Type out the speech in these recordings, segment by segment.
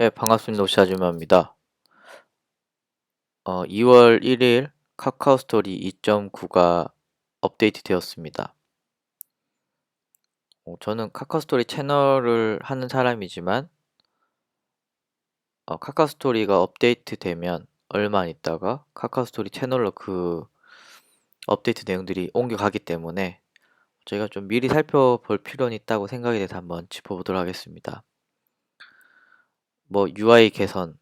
네, 반갑습니다. 오시아주마입니다. 어, 2월 1일 카카오 스토리 2.9가 업데이트 되었습니다. 어, 저는 카카오 스토리 채널을 하는 사람이지만 어, 카카오 스토리가 업데이트 되면 얼마 안 있다가 카카오 스토리 채널로 그 업데이트 내용들이 옮겨가기 때문에 저희가 좀 미리 살펴볼 필요는 있다고 생각이 돼서 한번 짚어보도록 하겠습니다. 뭐 UI 개선,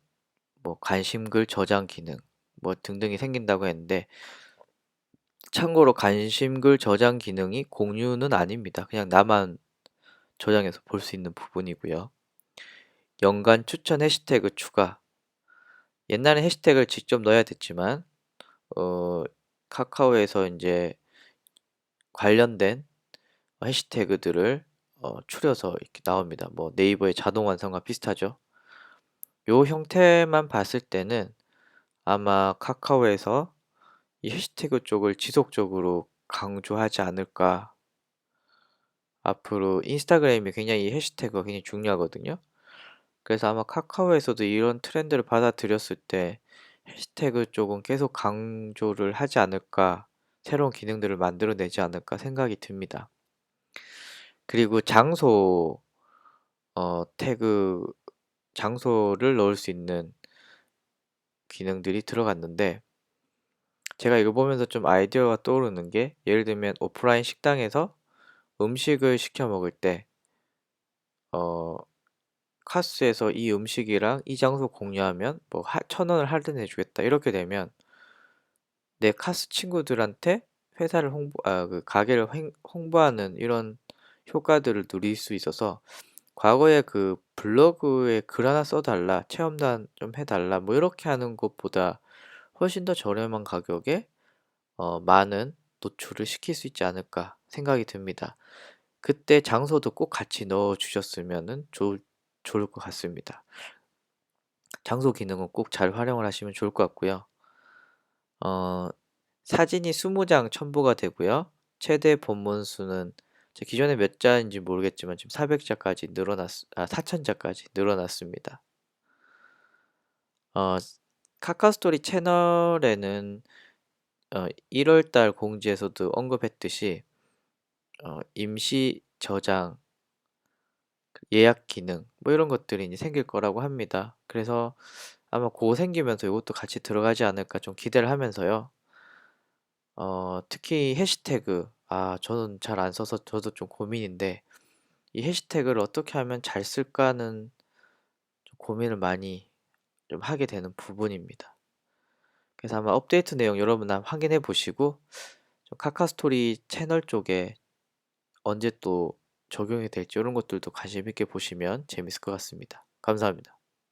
뭐 관심글 저장 기능, 뭐 등등이 생긴다고 했는데 참고로 관심글 저장 기능이 공유는 아닙니다. 그냥 나만 저장해서 볼 수 있는 부분이고요. 연간 추천 해시태그 추가. 옛날에 해시태그를 직접 넣어야 됐지만 어, 카카오에서 이제 관련된 해시태그들을 어, 추려서 이렇게 나옵니다. 뭐 네이버의 자동 완성과 비슷하죠. 요 형태만 봤을 때는 아마 카카오에서 이 해시태그 쪽을 지속적으로 강조하지 않을까. 앞으로 인스타그램이 굉장히 이 해시태그가 굉장히 중요하거든요. 그래서 아마 카카오에서도 이런 트렌드를 받아들였을 때 해시태그 쪽은 계속 강조를 하지 않을까. 새로운 기능들을 만들어내지 않을까 생각이 듭니다. 그리고 장소 어, 태그 장소를 넣을 수 있는 기능들이 들어갔는데 제가 이거 보면서 좀 아이디어가 떠오르는 게 예를 들면 오프라인 식당에서 음식을 시켜 먹을 때 어, 카스에서 이 음식이랑 이 장소 공유하면 뭐 천 원을 할인해 주겠다. 이렇게 되면 내 카스 친구들한테 회사를 홍보 아 그 가게를 횡- 홍보하는 이런 효과들을 누릴 수 있어서 과거에 그 블로그에 글 하나 써달라 체험단 좀 해달라 뭐 이렇게 하는 것보다 훨씬 더 저렴한 가격에 어, 많은 노출을 시킬 수 있지 않을까 생각이 듭니다. 그때 장소도 꼭 같이 넣어 주셨으면 좋을, 좋을 것 같습니다. 장소 기능은 꼭 잘 활용을 하시면 좋을 것 같고요. 어, 사진이 20장 첨부가 되고요. 최대 본문 수는 제 기존에 몇 자인지 모르겠지만 지금 400자까지 늘어났, 아, 4000자까지 늘어났습니다. 어, 카카오스토리 채널에는 어, 1월달 공지에서도 언급했듯이 어, 임시 저장, 예약 기능 뭐 이런 것들이 이제 생길 거라고 합니다. 그래서 아마 그거 생기면서 이것도 같이 들어가지 않을까 좀 기대를 하면서요. 어, 특히 해시태그 아 저는 잘 안 써서 저도 좀 고민인데 이 해시태그를 어떻게 하면 잘 쓸까는 좀 고민을 많이 좀 하게 되는 부분입니다. 그래서 아마 업데이트 내용 여러분 한번 확인해 보시고 좀 카카스토리 채널 쪽에 언제 또 적용이 될지 이런 것들도 관심 있게 보시면 재밌을 것 같습니다. 감사합니다.